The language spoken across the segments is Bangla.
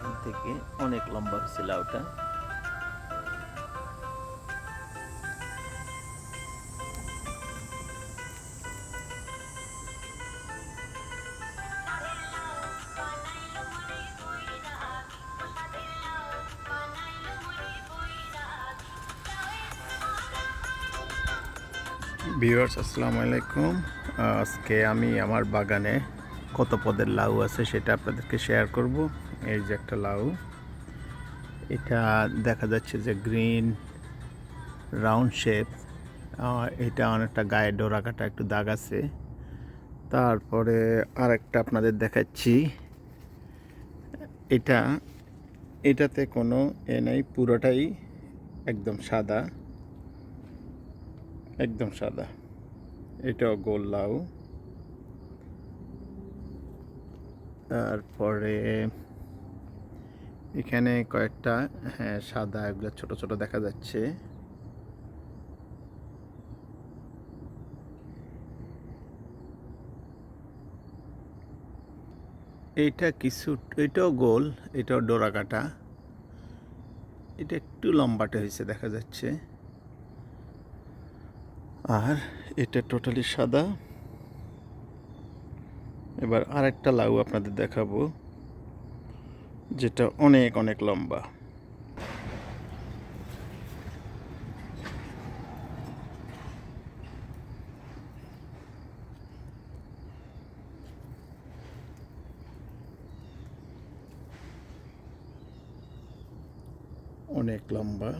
এখান থেকে অনেক লম্বা হয়েছে লাউটা ভিউয়ার্স আসসালামু আলাইকুম। আজকে আমি আমার বাগানে কত পদের লাউ আছে সেটা আপনাদেরকে শেয়ার করব। এই যে একটা লাউ। এটা দেখা যাচ্ছে যে গ্রিন রাউন্ড শেপ এটা অনেকটা গায়ে ডোরা কাটা একটু দাগ আছে। তারপরে আরেকটা আপনাদের দেখাচ্ছি। এটা, এটাতে কোনো এ নাই, পুরোটাই একদম সাদা। একদম সাদা। এটাও গোল লাউ। তারপরে এখানে কয়েকটা হ্যাঁ সাদা এগুলো ছোট ছোট দেখা যাচ্ছে। এইটা কিছু, এটাও গোল, এটাও ডোরা কাটা। এটা একটু লম্বাটে হয়েছে, দেখা যাচ্ছে। আর এটা টোটালি সাদা। এবার আরেকটা লাউ আপনাদের দেখাবো যেটা অনেক অনেক লম্বা। অনেক লম্বা।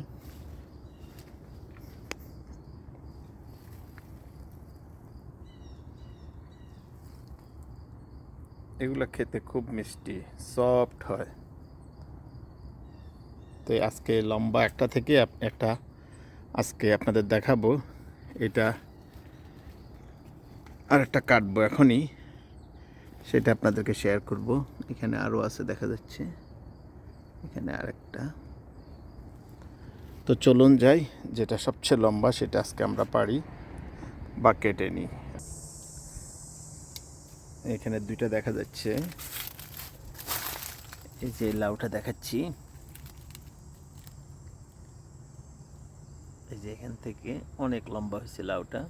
এগুলো খেতে খুব মিষ্টি সফট হয়। তো আজকে লম্বা একটা থেকে একটা আজকে আপনাদের দেখাবো। এটা আর একটা কাটবো এখনই, সেটা আপনাদেরকে শেয়ার করব। এখানে আরও আছে, দেখা যাচ্ছে। এখানে আরেকটা। তো চলুন যাই, যেটা সবচেয়ে লম্বা সেটা আজকে আমরা পারি, বা কেটে নিই। এখানে দুইটা দেখা যাচ্ছে। এই যে লাউটা দেখাচ্ছি। এই যে এখান থেকে অনেক লম্বা হয়েছে লাউটা।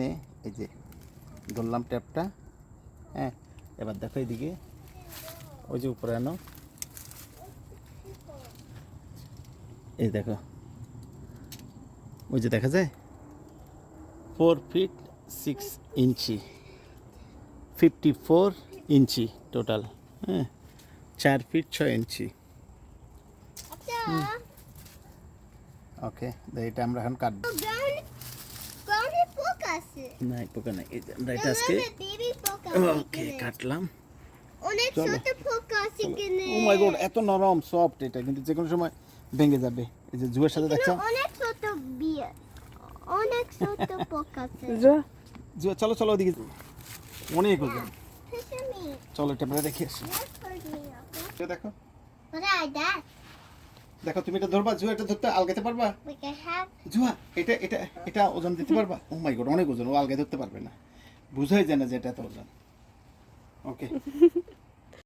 নে এই যে ধরলাম ট্যাপটা হ্যাঁ এবার দেখো এদিকে ওই যে উপরে আনো। এই দেখো ওই যে দেখা যায়? Four feet six inch fifty four inch total হ্যাঁ চার ফিট ছয় ইঞ্চি ওকে এটা আমরা এখন কাটবো। আছে নাই পোকা নাই আমরা এটা আজকে ওকে কাটলাম অনেক। ছোট পোকা আছে কিনে ও মাই গড এত নরম সফট এটা কিন্তু যে কোনো সময় ভেঙে যাবে এই যে জুয়ের সাথে দেখছ অনেক ছোট বিয়ে অনেক ছোট পোকা আছে জুয়া চলো চলো ওদিকে অনেক ওজন চলো এটা দেখে আসি দেখো? দেখো তুমি এটা ধরবা জুয়া এটা ধরতে আলগাতে পারবা? জুয়া এটা এটা এটা ওজন দিতে পারবা? ও মাই গড অনেক ওজন ও আলগায় ধরতে পারবে না। বুঝাই যায় না যে এটা এত ওজন। ওকে